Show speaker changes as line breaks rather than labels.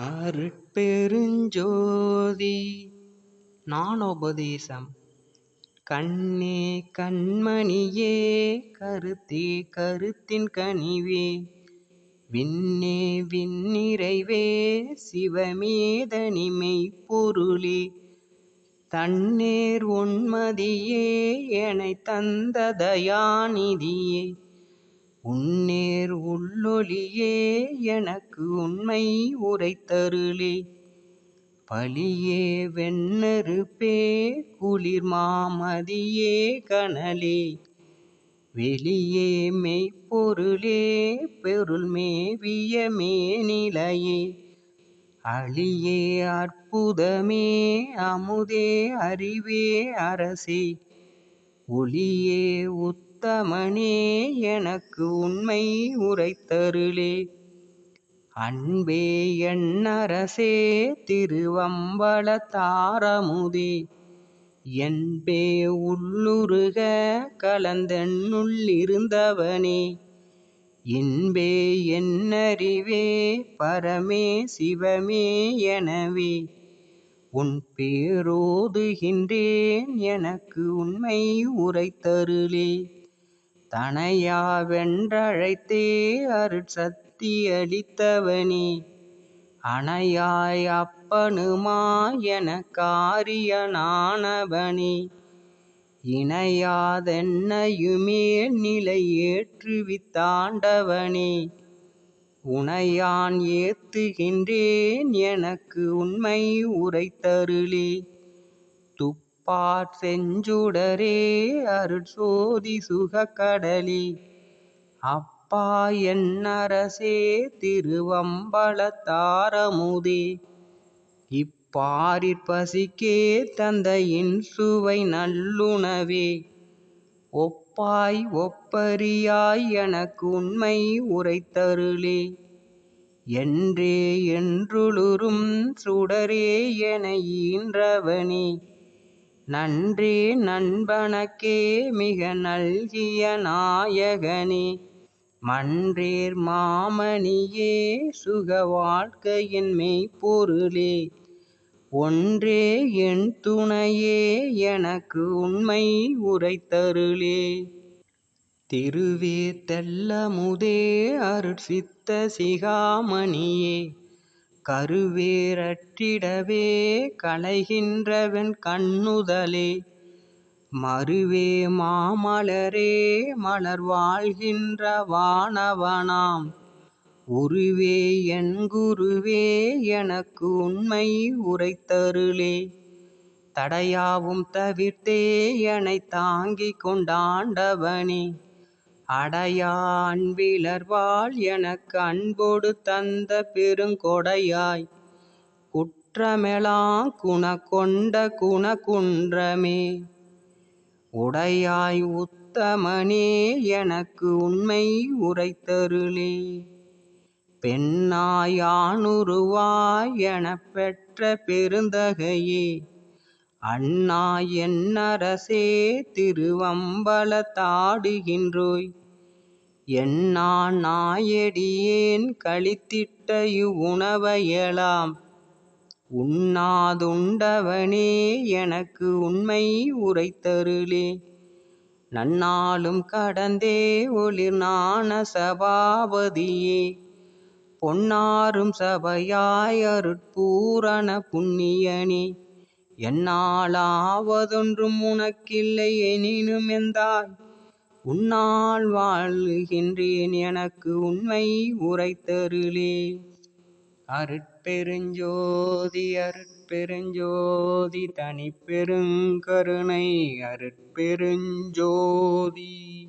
அருட்பெருஞ்சோதி நானோபதேசம். கண்ணே கண்மணியே கருத்தே கருத்தின் கனிவே. விண்ணே விண்ணிறைவே சிவமேதனிமை பொருளே. தன்னேர் உண்மதியே என தந்த தயாநிதியே. உன்னேர் உள்ளொளியே எனக்கு உண்மை உரைத்தருளே. பழியே வெண்ணெருப்பே குளிர் மாமதியே கனலே. வெளியே மெய்ப்பொருளே பெருள் மேவிய மேனிலையே. அழியே அற்புதமே அமுதே அறிவே அரசே. ஒளியே உத் உத்தமனே எனக்கு உண்மை உரைத்தருளே. அன்பே எண்ணரசே திருவம்பலத்தாரமுதே என்பே உள்ளுருக கலந்தென்னுள்ளிருந்தவனே இன்பே என்னறிவே பரமே சிவமே எனவே. உன் பேரோதுகின்றேன் எனக்கு உண்மை உரைத்தருளே. தனையா வென்றழைத்தே அருட்சத்தி அளித்தவனே அப்பனுமா என காரியனானவனே இணையாதென்னையுமே நிலை ஏற்றுவித்தாண்டவனே உனையான் ஏத்துகின்றேன் எனக்கு உண்மை உரைத்தருளே. துப்பார் செஞ்சுடரே அருட்சோதி சுகக்கடலி. அப்பா என்னரசே திருவம்பலத்தாரமுதே இப்பாரிற் பசிக்கே தந்தையின் சுவை நல்லுணவே. ஒப்பாய் ஒப்பரியாய் எனக்கு உண்மை உரைத்தருளே. என்றே என்றுளுரும் சுடரே என ஈன்றவனே. நன்றி நண்பனக்கே மிக நல்கிய நாயகனே. மன்றீர் மாமணியே சுக வாழ்க்கையின் மெய்ப்பொருளே. ஒன்றே என் துணையே எனக்கு உண்மை உரைத்தருளே. திருவே தெல்லமுதே அருட்சித்த சிகாமணியே. கருவேரற்றிடவே களைகின்றவன் கண்ணுதலே. மருவே மாமலரே மலர் வாழ்கின்ற வானவனாம். உருவே என் குருவே எனக்கு உண்மை உரைத்தருளே. தடையாவும் தவிர்த்தே எனைத் தாங்கிக் கொண்டாண்டவனே. அடையான் விளர்வாள் எனக்கு அன்போடு தந்த பெருங்கொடையாய். குற்றமெலாம் குணக்கொண்ட குணகுன்றமே. உடையாய் உத்தமனே எனக்கு உண்மை உரைத்தருளே. பெண்ணாயானுருவாய் எனப் பெற்ற பெருந்தகையே. அண்ணா என்னரசே திருவம்பலத்தாடுகின்றோய் என்னா நாயடியேன் கழித்திட்ட இவ்வுணவையெல்லாம் உண்ணாதுண்டவனே எனக்கு உண்மை உரைத்தருளே. நன்னாளும் கடந்தே ஒளிர் நாண சபாபதியே. பொன்னாரும் சபையாய் அருட்பூரண புண்ணியனே. என்னாலாவதொன்றும் உனக்கில்லை எனினும் எந்தாய்? உன்னால் வாழ்கின்றேன் எனக்கு உண்மை உரைத்தருளே. அருட்பெருஞ்சோதி அருட்பெருஞ்சோதி தனிப்பெருங்கருணை அருட்பெருஞ்சோதி.